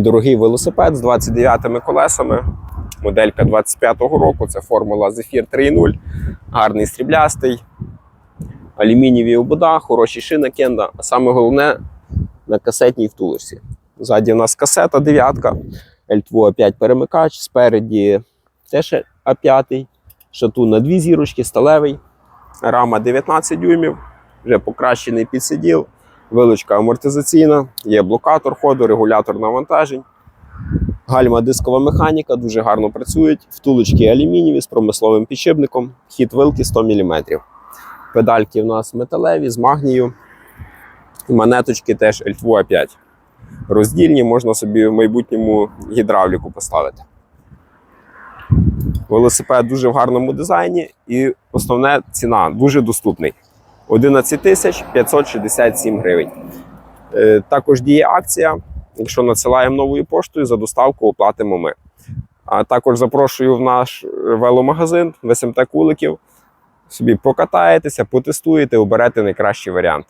Дорогий велосипед з 29 колесами. Моделька 25-го року. Це формула Zephyr 3.0. Гарний сріблястий. Алюмінієві обода, хороші шини кенда. А саме головне на касетній втулочці. Ззаді у нас касета 9, L2 5 перемикач, спереді теж А5, шатун на дві зірочки, сталевий, рама 19 дюймів, вже покращений підсиділ, вилучка амортизаційна, є блокатор ходу, регулятор навантажень. Гальма дискова механіка, дуже гарно працюють. Втулочки алюмінієві з промисловим підшипником, хід вилки 100 мм. Педальки в нас металеві з магнію. І Монеточки теж L2 5 Роздільні, можна собі в майбутньому гідравліку поставити. Велосипед дуже в гарному дизайні і основне ціна дуже доступний. 11 тисяч 567 гривень. Е, Також діє акція. Якщо надсилаємо новою поштою, за доставку оплатимо ми. А також запрошую в наш веломагазин в СМТ Куликів. Собі покатаєтеся, потестуєте, оберете найкращий варіант.